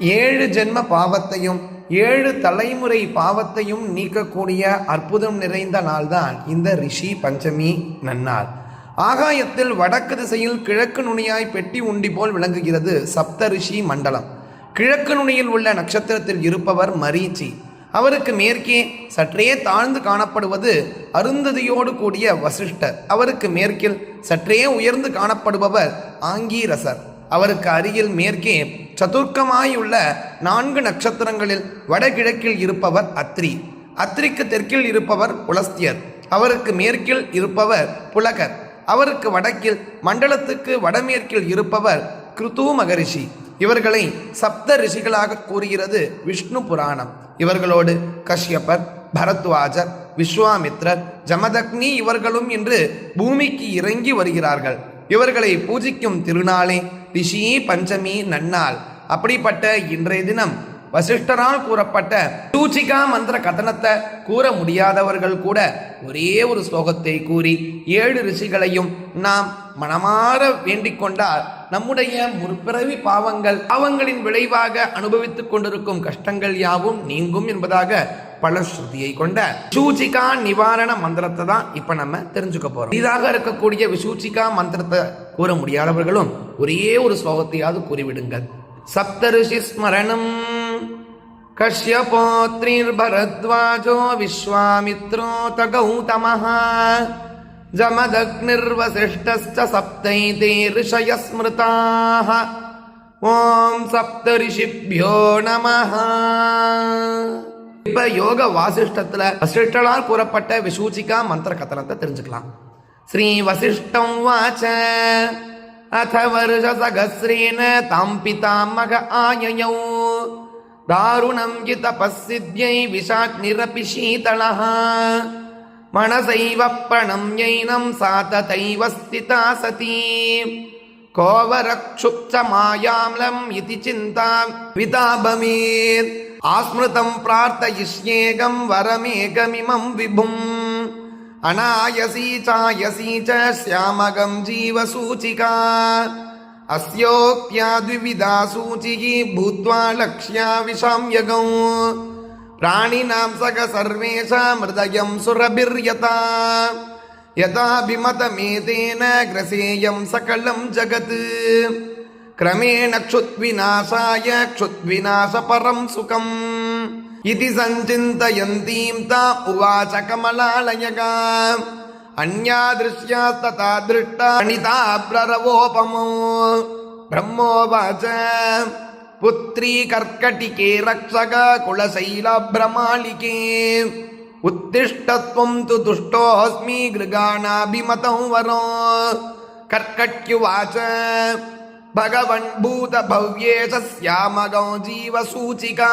ஏழு ஜென்ம பாவத்தையும் ஏழு தலைமுறை பாவத்தையும் நீக்கக்கூடிய அற்புதம் நிறைந்த நாள்தான் இந்த ரிஷி பஞ்சமி நன்னாள். ஆகாயத்தில் வடக்கு திசையில் கிழக்கு நுனியாய் பெட்டி உண்டி போல் விளங்குகிறது சப்த ரிஷி மண்டலம். கிழக்கு நுனியில் உள்ள நட்சத்திரத்தில் இருப்பவர் மரீச்சி. அவருக்கு மேற்கே சற்றே தாழ்ந்து காணப்படுவது அருந்ததியோடு கூடிய வசிஷ்டர். அவருக்கு மேற்கில் சற்றே உயர்ந்து காணப்படுபவர் ஆங்கீரசர். அவருக்கு அருகில் மேற்கே சதுர்க்கமாயுள்ள நான்கு நட்சத்திரங்களில் வடகிழக்கில் இருப்பவர் அத்ரி. அத்ரிக்கு தெற்கில் இருப்பவர் புலஸ்தியர். அவருக்கு மேற்கில் இருப்பவர் புலகர். அவருக்கு வடக்கில் மண்டலத்துக்கு வடமேற்கில் இருப்பவர் கிருத்து மகரிஷி. இவர்களை சப்த ரிஷிகளாக கூறுகிறது விஷ்ணு புராணம். இவர்களோடு கஷ்யப்பர் பரத்வாஜர் விஸ்வாமித்ரர் ஜமதக்னி இவர்களும் இன்று பூமிக்கு இறங்கி வருகிறார்கள். இவர்களை பூஜிக்கும் திருநாளே ரிஷி பஞ்சமி நன்னாள். அப்படிப்பட்ட இன்றைய தினம் வசிஷ்டரால் கூறப்பட்ட சூச்சிகா மந்திர கதனத்தை கூற முடியாதவர்கள் கூட ஒரே ஒரு ஸ்லோகத்தை கூறி ஏழு ரிஷிகளையும் நாம் மனமாற வேண்டிக் கொண்டால் நம்முடைய முற்பிறவி பாவங்கள் பாவங்களின் விளைவாக அனுபவித்துக் கொண்டிருக்கும் கஷ்டங்கள் யாவும் நீங்கும் என்பதாக பலஸ்ருதியை கொண்ட சூச்சிகா நிவாரண மந்திரத்தை தான் இப்ப நம்ம தெரிஞ்சுக்க போறோம் இதாக இருக்கக்கூடிய விசூச்சிகா மந்திரத்தை கூற முடியாதவர்களும் ஒரே ஒரு ஸ்லோகத்தையாவது கூறிவிடுங்கள் சப்தரிஷி ஸ்மரணம் कश्यपोत्रिर्भरद्वाजो विश्वामित्रोऽथ गौतमः जमदग्निर्वसिष्ठश्च सप्तैते ऋषयः स्मृताः ॐ सप्तऋषिभ्यो நமः இப்போ யோக வாசிஷ்டத்தில் வசிஷ்டனால் கூறப்பட்ட விசூச்சிகா மந்திர கத்தனத்தை தெரிஞ்சுக்கலாம். ஸ்ரீ வசிஷ்டம் வாச்ச அத வருஷ சகஸ்ரீன தாம் பிதாமக ஆயயௌ. தாருணம் கி தபசித்யை விஷாக் நிரபி சீதளா மனசைவ பிரணம்யைனம் சாததைவ ஸ்திதா சதீ. கோவரக்ஷுப்ச மாயாம்லம் இது சிந்தா விதாபமீர் वितापमेत् आस्मृतं प्रार्थयिष्येकं वरमेकमिमं विभुम् अनायसी चायसी च श्यामगं जीवसूचिका अस्योक्त्या द्विविधा सूचिः भूत्वा लक्ष्या विषाम्यगौ प्राणिनां सग सर्वेषामृदयं सुरभिर्यता यथाभिमतमेतेन ग्रसेयं सकलं जगत् கிரமேண க்ஷுத்விநாசாய க்ஷுத்விநாச பரம் சுகம் இது சஞ்சிந்தயந்தீம் தா உவாச கமலாலயகா அந்யா திருஷ்யாஸ்ததா திருஷ்டா அனிதா பிரரவோபமோ பிரம்மோவாச புத்ரி கர்க்கட்டிகே ரக்ஷக குலசைலபிரமாளிகே உத்திஷ்டத்வம் து துஷ்டோஸ்மி கிருகாணாபிமதம் வரோ கர்க்கட்யுவாச भूतभव्येश श्यामगौ जीवसूचिका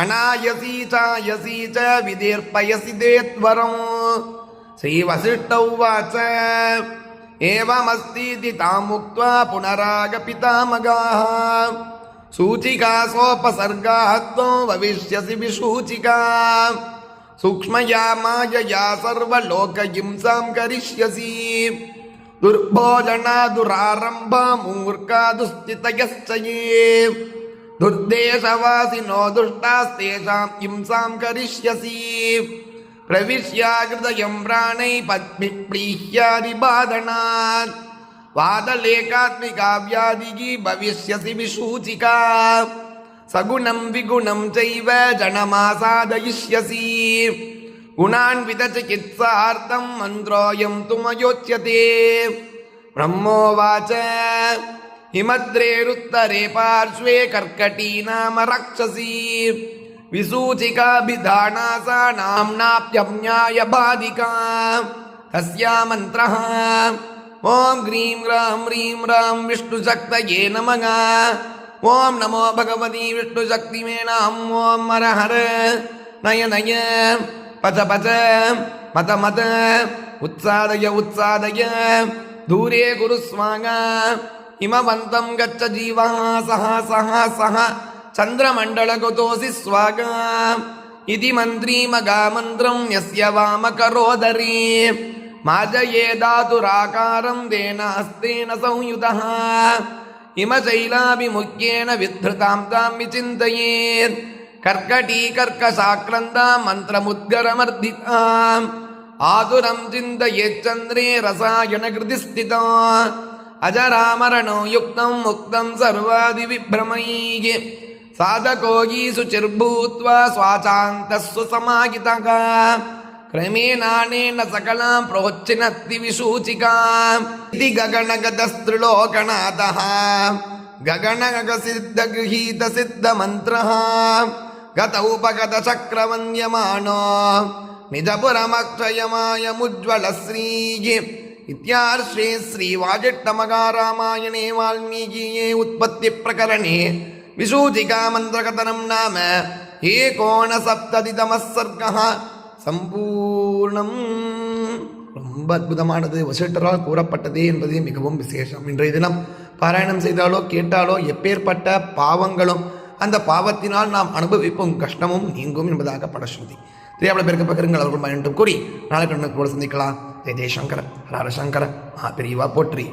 अनायसी चायसी च विदीर्पयसि देत्वरम् श्रीवसिष्ठ उवाच एवमस्तीति तामुक्त्वा पुनरागपितामगाः सूचिका सोपसर्गाः त्वं भविष्यसि विसूचिका सूक्ष्मया मायया सर्वलोकहिंसां करिष्यसि दुर्भोजना दुरारम्भ मूर्खा दुस्थितयश्च ये दुर्देशवासिनो दुष्टास्तेषां हिंसां करिष्यसि प्रविश्याकृतयं प्राणै पद्मिप्रीह्यादिबाधनात् वादलेकात्मिकाव्यादिः भविष्यसि विसूचिका सगुणं विगुणं चैव जनमासादयिष्यसि गुणान्वितचिकित्सार्थं मन्त्रोऽयं तु मयोच्यते ब्रह्मोवाच हिमद्रेरुत्तरे पार्श्वे कर्कटी नाम रक्षसी विसूचिकाभिधाना सा नाम्नाप्यम्याय बाधिका तस्या मन्त्रः ॐ ग्रीं ग्रां ह्रीं रां विष्णुशक्तये नमः ॐ नमो भगवती विष्णुशक्तिमेनाम् ॐ हर हर नय नय पच पच मत मत उत्सादय उत्सादय दूरे कुरु स्वागा हिमवन्तं गच्छ जीवः सः सः सः चन्द्रमण्डलगतोऽसि स्वागा इति मन्त्रीमगामन्त्रं यस्य वामकरोदरी माजये धातुराकारं तेन हस्तेन संयुतः हिमशैलाभिमुख्येन विधृतां तां विचिन्तयेत् कर्कटीकर्कशाक्रन्दां मन्त्रमुद्गरमर्दिताम् आतुरं चिन्तयेच्चन्द्रे रसायनकृति स्थिता अजरामरणो युक्तं मुक्तं सर्वादिविभ्रमैः साधको शुचिर्भूत्वा स्वाचान्तः सुसमाहितः क्रमेणानेन सकलां प्रोच्चिनत्ति विसूचिका इति గత ఉపగత చక్రవన్యమానో నిజపురమక్షయమాయముజ్వలశ్రీ ఇత్యార్షే శ్రీవాజిట్టమగారామాయణే వాల్మీకియే ఉత్పత్తి ప్రకరణే విశూచికామంత్రకథనం నామ ஏகோணசப்ததிதம சர்க்கா சம்பூர்ணம் ரொம்ப அற்புதமானது வசிட்டரால் கூறப்பட்டதே என்பதே மிகவும் விசேஷம். இன்றைய தினம் பாராயணம் செய்தாலோ கேட்டாலோ எப்பேற்பட்ட பாவங்களும் அந்த பாவத்தினால் நாம் அனுபவிப்பும் கஷ்டமும் நீங்கும் என்பதாக படஸ்ருதி. தெரியாமல் பேருக்கு பக்கருங்கள் அவர்கள் மீண்டும் கூறி நாளைக்கு கூட சந்திக்கலாம். ஜெய் ஜெய்சங்கர ஹர சங்கர மகா போற்றி.